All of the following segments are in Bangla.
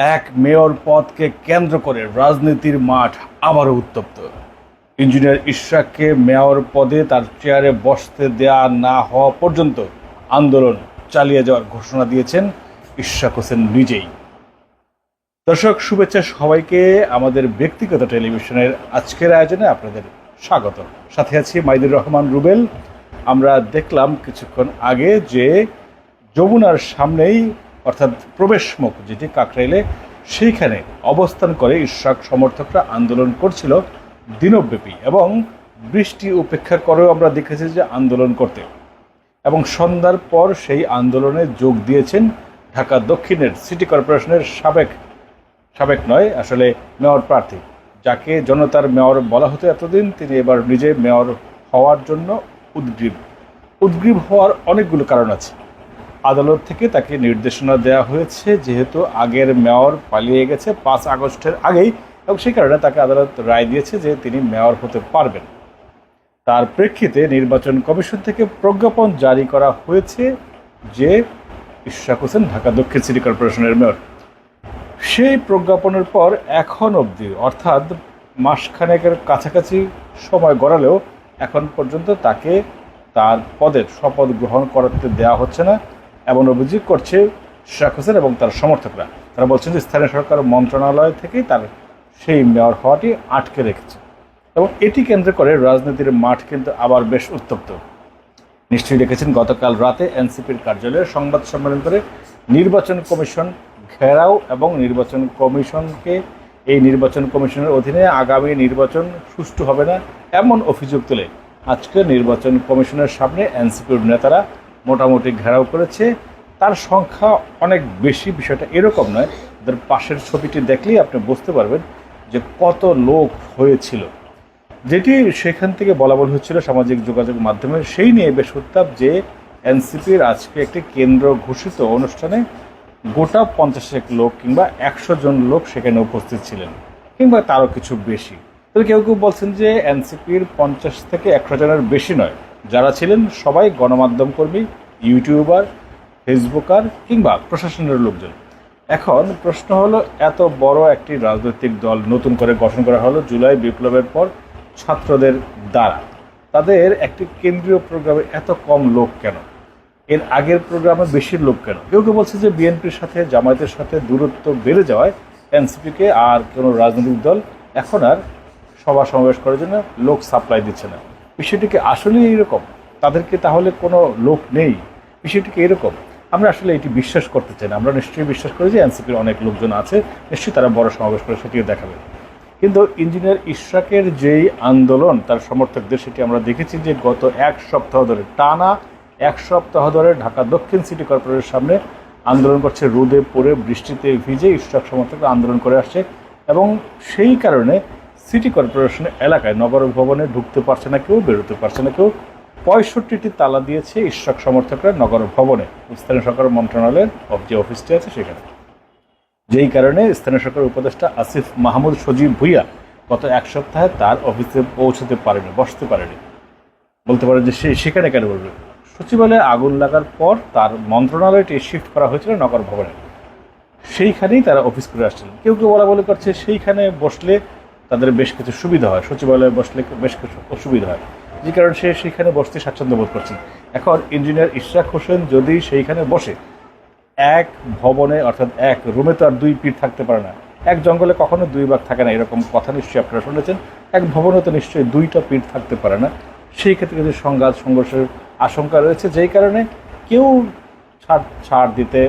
এক মেয়র পদকে কেন্দ্র করে রাজনীতির মাঠ আবারও উত্তপ্ত। ইঞ্জিনিয়ার ইশরাককে মেয়র পদে তার চেয়ারে বসতে দেয়া না হওয়া পর্যন্ত আন্দোলন চালিয়ে যাওয়ার ঘোষণা দিয়েছেন ইশরাক হোসেন নিজেই। দর্শক, শুভেচ্ছা সবাইকে। আমাদের ব্যক্তিগত টেলিভিশনের আজকের আয়োজনে আপনাদের স্বাগত সাথে আছি মাইদুর রহমান রুবেল। আমরা দেখলাম কিছুক্ষণ আগে যে যমুনার সামনেই অর্থাৎ প্রবেশমুখ যেটি কাকরাইলে, সেইখানে অবস্থান করে ইশরাক সমর্থকরা আন্দোলন করছিল দিনব্যাপী এবং বৃষ্টি উপেক্ষা করেও আমরা দেখেছি যে আন্দোলন করতে। এবং সন্ধ্যার পর সেই আন্দোলনে যোগ দিয়েছেন ঢাকা দক্ষিণের সিটি কর্পোরেশনের সাবেক সাবেক নয়, আসলে মেয়র প্রার্থী, যাকে জনতার মেয়র বলা হতো এতদিন। তিনি এবার নিজে মেয়র হওয়ার জন্য উদ্গ্রীব। উদ্গ্রীব হওয়ার অনেকগুলো কারণ আছে। আদালত থেকে তাকে নির্দেশনা দেওয়া হয়েছে, যেহেতু আগের মেয়র পালিয়ে গেছে পাঁচ আগস্টের আগেই এবং সেই কারণে তাকে আদালত রায় দিয়েছে যে তিনি মেয়র হতে পারবেন। তার প্রেক্ষিতে নির্বাচন কমিশন থেকে প্রজ্ঞাপন জারি করা হয়েছে যে ইশরাক হোসেন, ঢাকা দক্ষিণ সিটি কর্পোরেশনের মেয়র। সেই প্রজ্ঞাপনের পর এখন অবধি, অর্থাৎ মাসখানেকের কাছাকাছি সময় গড়ালেও এখন পর্যন্ত তাকে তার পদের শপথ গ্রহণ করাতে দেওয়া হচ্ছে না। এমন অভিযোগ করছে শেখ হোসেন এবং তার সমর্থকরা। তারা বলছেন যে স্থানীয় সরকার মন্ত্রণালয় থেকেই তার সেই মেয়র হওয়াটি আটকে রেখেছে। এবং এটি কেন্দ্র করে রাজনীতির মাঠ কিন্তু আবার বেশ উত্তপ্ত। নিশ্চয়ই দেখেছেন, গতকাল রাতে এনসিপির কার্যালয়ে সংবাদ সম্মেলন করে নির্বাচন কমিশন ঘেরাও এবং নির্বাচন কমিশনকে এই নির্বাচন কমিশনের অধীনে আগামী নির্বাচন সুষ্ঠু হবে না এমন অভিযোগ তুলে আজকে নির্বাচন কমিশনের সামনে এনসিপির নেতারা মোটামুটি ঘেরাও করেছে। তার সংখ্যা অনেক বেশি, বিষয়টা এরকম নয়। ওদের পাশের ছবিটি দেখলেই আপনি বুঝতে পারবেন যে কত লোক হয়েছিল। যেটি সেখান থেকে বলা বলা হচ্ছিল সামাজিক যোগাযোগ মাধ্যমে। সেই নিয়ে বেশ উত্তাপ যে এনসিপির আজকে একটি কেন্দ্র ঘোষিত অনুষ্ঠানে গোটা পঞ্চাশ এক লোক কিংবা একশো জন লোক সেখানে উপস্থিত ছিলেন, কিংবা তারও কিছু বেশি। তবে কেউ কেউ বলছেন যে এনসিপির পঞ্চাশ থেকে একশো জনের বেশি নয়। যারা ছিলেন সবাই গণমাধ্যম কর্মী, ইউটিউবার, ফেসবুকার কিংবা প্রশাসনের লোকজন। এখন প্রশ্ন হলো, এত বড় একটি রাজনৈতিক দল নতুন করে গঠন করা হলো জুলাই বিপ্লবের পর ছাত্রদের দ্বারা। তাদের একটি কেন্দ্রীয় প্রোগ্রামে এত কম লোক কেন? এর আগের প্রোগ্রামে বেশি লোক কেন? কেউ কেউ বলছে যে বিএনপির সাথে, জামায়াতের সাথে দূরত্ব বেড়ে যাওয়ায় এনসিপিকে আর কোনো রাজনৈতিক দল এখন আর সভা সমাবেশ করার জন্য লোক সাপ্লাই দিচ্ছে না। বিষয়টিকে আসলেই এরকম? তাদেরকে তাহলে কোনো লোক নেই? বিষয়টিকে এরকম? আমরা আসলে এটি বিশ্বাস করতে চাই না। আমরা নিশ্চয়ই বিশ্বাস করি যে এনসিপির অনেক লোকজন আছে, নিশ্চয়ই তারা বড় সমাবেশ করে সেটিও দেখাবে। কিন্তু ইঞ্জিনিয়ার ইশরাকের যেই আন্দোলন, তার সমর্থকদের সেটি আমরা দেখেছি যে গত এক সপ্তাহ ধরে, টানা এক সপ্তাহ ধরে ঢাকা দক্ষিণ সিটি কর্পোরেশনের সামনে আন্দোলন করছে। রোদে পড়ে বৃষ্টিতে ভিজে ইশরাক সমর্থকরা আন্দোলন করে আসছে এবং সেই কারণে সিটি কর্পোরেশন এলাকায় নগর ভবনে ঢুকতে পারছে না কেউ, বেরোতে পারছে না কেউ। পঁয়ষট্টিটি তালা দিয়েছে ইশরাক সমর্থকরা নগর ভবনে স্থানীয় সরকার মন্ত্রণালয়ের যে অফিসটি আছে সেখানে। যেই কারণে স্থানীয় সরকার উপদেষ্টা আসিফ মাহমুদ সজীব ভুইয়া গত এক সপ্তাহে তার অফিসে পৌঁছতে পারেনি, বসতে পারেনি। বলতে পারে যে সে সেখানে কেন বলবে? সচিবালয়ে আগুন লাগার পর তার মন্ত্রণালয়টি শিফট করা হয়েছিল নগর ভবনে সেইখানেই তারা অফিস করে আসছিলেন কেউ কেউ বলা বলে করছে, সেইখানে বসলে তাদের বেশ কিছু সুবিধা হয়। সচিবালয়ে বসলে বেশ কিছু অসুবিধা হয়। যে কারণে সে সেইখানে বসতে স্বাচ্ছন্দ্য বোধ করছেন এখন ইঞ্জিনিয়ার ইশরাক হোসেন যদি সেইখানে বসে, এক ভবনে অর্থাৎ এক রুমে তো আর দুই পিঠ থাকতে পারে না। এক জঙ্গলে কখনো দুই ভাগ থাকে না, এরকম কথা নিশ্চয়ই আপনারা শুনেছেন। এক ভবনে তো নিশ্চয়ই দুইটা পিঠ থাকতে পারে না। সেই ক্ষেত্রে কিন্তু সংঘাত, সংঘর্ষের আশঙ্কা রয়েছে। যেই কারণে কেউ ছাড় ছাড় দিতে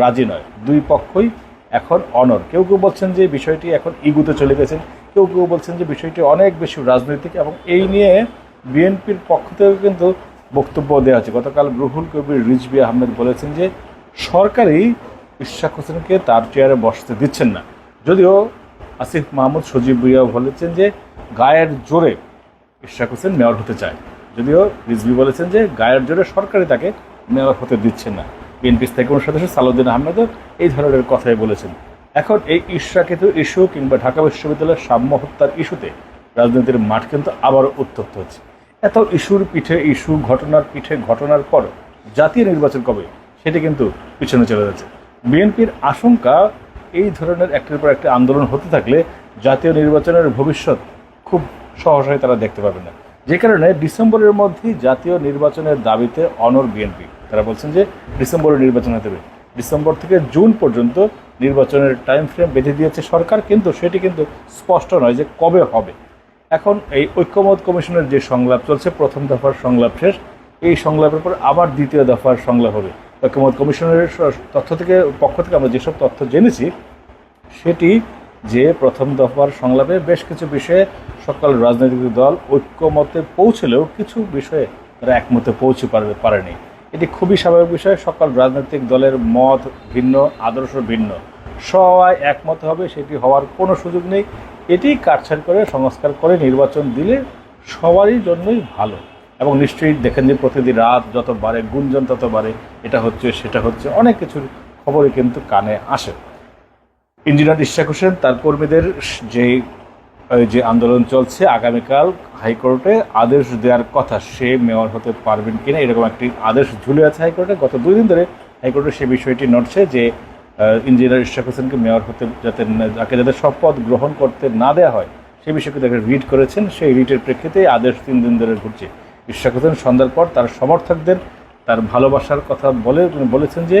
রাজি নয়। দুই পক্ষই এখন অনর কেউ কেউ বলছেন যে বিষয়টি এখন ইগুতে চলে গেছেন কেউ কেউ বলছেন যে বিষয়টি অনেক বেশি রাজনৈতিক এবং এই নিয়ে বিএনপির পক্ষ থেকে কিন্তু বক্তব্য দেওয়া হচ্ছে। গতকাল রুহুল কবির রিজবি আহমেদ বলেছেন যে সরকারই ইশাক হোসেনকে তার চেয়ারে বসতে দিচ্ছেন না। যদিও আসিফ মাহমুদ, সজীব ভুইয়া বলেছেন যে গায়ের জোরে ইশাক হোসেন মেয়র হতে চায়। যদিও রিজবি বলেছেন যে গায়ের জোরে সরকারই তাকে মেয়র হতে দিচ্ছেন না। বিএনপি কোনো সদস্য সালাউদ্দিন আহমেদও এই ধরনের কথাই বলেছেন। এখন এই ইস্রাকৃত ইস্যু কিংবা ঢাকা বিশ্ববিদ্যালয়ের সাম্য হত্যার ইস্যুতে রাজনীতির মাঠ কিন্তু আবারও উত্তপ্ত হচ্ছে। এত ইস্যুর পিঠে, ইস্যু ঘটনার পিঠে ঘটনার পর জাতীয় নির্বাচন কবে, সেটি কিন্তু পিছনে চলে যাচ্ছে। বিএনপির আশঙ্কা, এই ধরনের একটির পর একটি আন্দোলন হতে থাকলে জাতীয় নির্বাচনের ভবিষ্যৎ খুব সহসাই তারা দেখতে পাবে না। যে কারণে ডিসেম্বরের মধ্যেই জাতীয় নির্বাচনের দাবিতে অনর বিএনপি তারা বলছেন যে ডিসেম্বরে নির্বাচন হতে হবে ডিসেম্বর থেকে জুন পর্যন্ত নির্বাচনের টাইম ফ্রেম বেঁধে দিয়েছে সরকার, কিন্তু সেটি কিন্তু স্পষ্ট নয় যে কবে হবে। এখন এই ঐক্যমত কমিশনের যে সংলাপ চলছে, প্রথম দফার সংলাপ শেষ, এই সংলাপের পর আবার দ্বিতীয় দফার সংলাপ হবে। ঐক্যমত কমিশনের তথ্য থেকে, পক্ষ থেকে আমরা যেসব তথ্য জেনেছি, সেটি যে প্রথম দফার সংলাপে বেশ কিছু বিষয়ে সকল রাজনৈতিক দল ঐক্যমতে পৌঁছলেও কিছু বিষয়ে তারা একমতে পৌঁছে পারবে পারেনি। এটি খুবই স্বাভাবিক বিষয়। সকল রাজনৈতিক দলের মত ভিন্ন, আদর্শ ভিন্ন। সবাই একমত হবে, সেটি হওয়ার কোনো সুযোগ নেই। এটি কাটছাট করে সংস্কার করে নির্বাচন দিলে সবারই জন্যই ভালো। এবং নিশ্চয়ই দেখেন যে প্রতিদিন রাত যত বাড়ে, গুঞ্জন তত বাড়ে, এটা হচ্ছে, সেটা হচ্ছে, অনেক কিছুর খবরই কিন্তু কানে আসে। ইঞ্জিনিয়ার ইশাক হোসেন, তার কর্মীদের যে যে আন্দোলন চলছে আগামীকাল হাইকোর্টে আদেশ দেওয়ার কথা সে মেয়র হতে পারবেন কিনা, এরকম একটি আদেশ ঝুলে আছে হাইকোর্টে। গত দুই দিন ধরে হাইকোর্টে সে বিষয়টি নড়ছে যে ইঞ্জিনিয়ার ইশাক হোসেনকে মেয়র হতে যাতে তাকে যাতে শপথ গ্রহণ করতে না দেওয়া হয়, সে বিষয়কে তাকে রিট করেছেন। সেই রিটের প্রেক্ষিতে আদেশ তিন দিন ধরে ঘুরছে। ইশাক হোসেন সন্ধ্যার পর তার সমর্থকদের তার ভালোবাসার কথা বলে, তিনি বলেছেন যে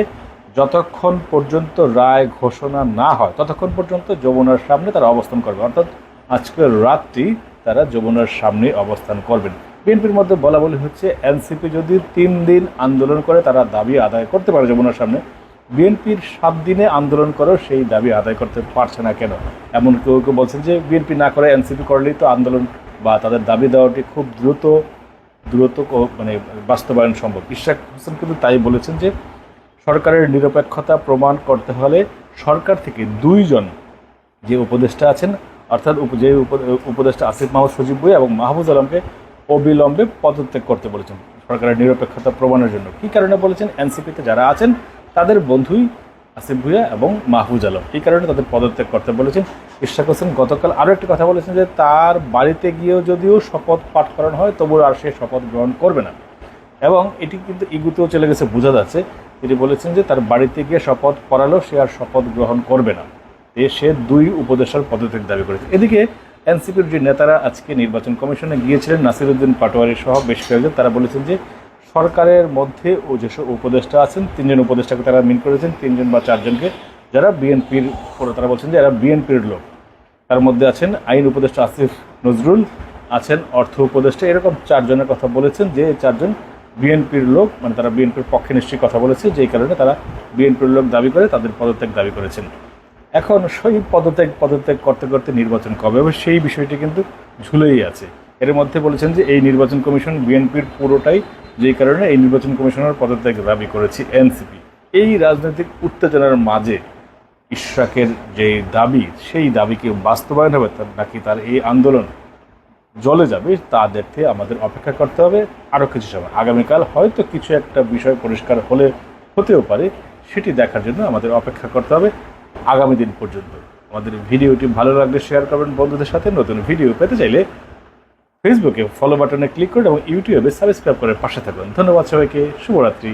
যতক্ষণ পর্যন্ত রায় ঘোষণা না হয়, ততক্ষণ পর্যন্ত যমুনার সামনে তারা অবস্থান করবে। অর্থাৎ আজকের রাতটি তারা যমুনার সামনে অবস্থান করবেন। বিএনপির মধ্যে বলা বলি হচ্ছে, এনসিপি যদি তিন দিন আন্দোলন করে, তারা দাবি আদায় করতে পারে যমুনার সামনে। বিএনপির সাত দিনে আন্দোলন করেও সেই দাবি আদায় করতে পারছে না কেন? এমন কেউ কেউ বলছেন যে, বিএনপি না করে এনসিপি করলেই তো আন্দোলন বা তাদের দাবি দেওয়াটি খুব দ্রুত দ্রুত মানে বাস্তবায়ন সম্ভব। ইশাক হোসেন কিন্তু তাই বলেছেন যে সরকারের নিরপেক্ষতা প্রমাণ করতে হলে সরকার থেকে দুইজন যে উপদেষ্টা আছেন, অর্থাৎ যে উপ- উপদেষ্টা আসিফ মাহমুদ সজীব বই এবং মাহবুজ আলমকে অবিলম্বে পদত্যাগ করতে বলেছেন। সরকারের নিরপেক্ষতা প্রমাণের জন্য। কী কারণে বলেছেন? এনসিপিতে যারা আছেন, তাদের বন্ধুই আসিফ ভুইয়া এবং মাহফুজ আলম। এই কারণে তাদের পদত্যাগ করতে বলেছেন? ইশাক হোসেন গতকাল আরও একটি কথা বলেছেন যে, তার বাড়িতে গিয়েও যদিও শপথ পাঠ করানো হয়, তবুও আর সে শপথ গ্রহণ করবে না। এবং এটি কিন্তু ইগুতেও চলে গেছে, বোঝা যাচ্ছে। তিনি বলেছেন যে তার বাড়িতে গিয়ে শপথ পড়ালেও সে আর শপথ গ্রহণ করবে না। এ সে দুই উপদেষ্টার পদত্যাগ দাবি করেছে। এদিকে এনসিপির যে নেতারা আজকে নির্বাচন কমিশনে গিয়েছিলেন, নাসিরুদ্দিন পাটোয়ারি সহ বেশ কয়েকজন, তারা বলেছেন যে সরকারের মধ্যে ও যেসব উপদেষ্টা আছেন, তিনজন উপদেষ্টাকে তারা মিন করেছেন, তিনজন বা চারজনকে যারা বিএনপির তারা বলছেন যে এরা বিএনপির লোক। তার মধ্যে আছেন আইন উপদেষ্টা আসিফ নজরুল, আছেন অর্থ উপদেষ্টা, এরকম চারজনের কথা বলেছেন যে চারজন বিএনপির লোক মানে তারা বিএনপির পক্ষে নিশ্চয়ই কথা বলেছে, যেই কারণে তারা বিএনপির লোক দাবি করে, তাদের পদত্যাগ দাবি করেছেন। এখন সেই পদত্যাগ পদত্যাগ করতে করতে নির্বাচন কবে? হবে সেই বিষয়টি কিন্তু ঝুলেই আছে। এর মধ্যে বলেছেন যে এই নির্বাচন কমিশন বিএনপির পুরোটাই, যেই কারণে এই নির্বাচন কমিশনের পদত্যাগ দাবি করেছে এনসিপি। এই রাজনৈতিক উত্তেজনার মাঝে ইশরাকের যে দাবি, সেই দাবিকে বাস্তবায়ন হবে? নাকি তার এই আন্দোলন জলে যাবে তা দেখতে আমাদের অপেক্ষা করতে হবে আরও কিছু সময়। আগামীকাল হয়তো কিছু একটা বিষয় পরিষ্কার হলে হতেও পারে, সেটি দেখার জন্য আমাদের অপেক্ষা করতে হবে আগামী দিন পর্যন্ত। আমাদের ভিডিওটি ভালো লাগলে শেয়ার করবেন বন্ধুদের সাথে। নতুন ভিডিও পেতে চাইলে ফেসবুকে ফলো বাটনে ক্লিক করুন এবং ইউটিউবে সাবস্ক্রাইব করে পাশে থাকুন ধন্যবাদ সবাইকে। শুভরাত্রি।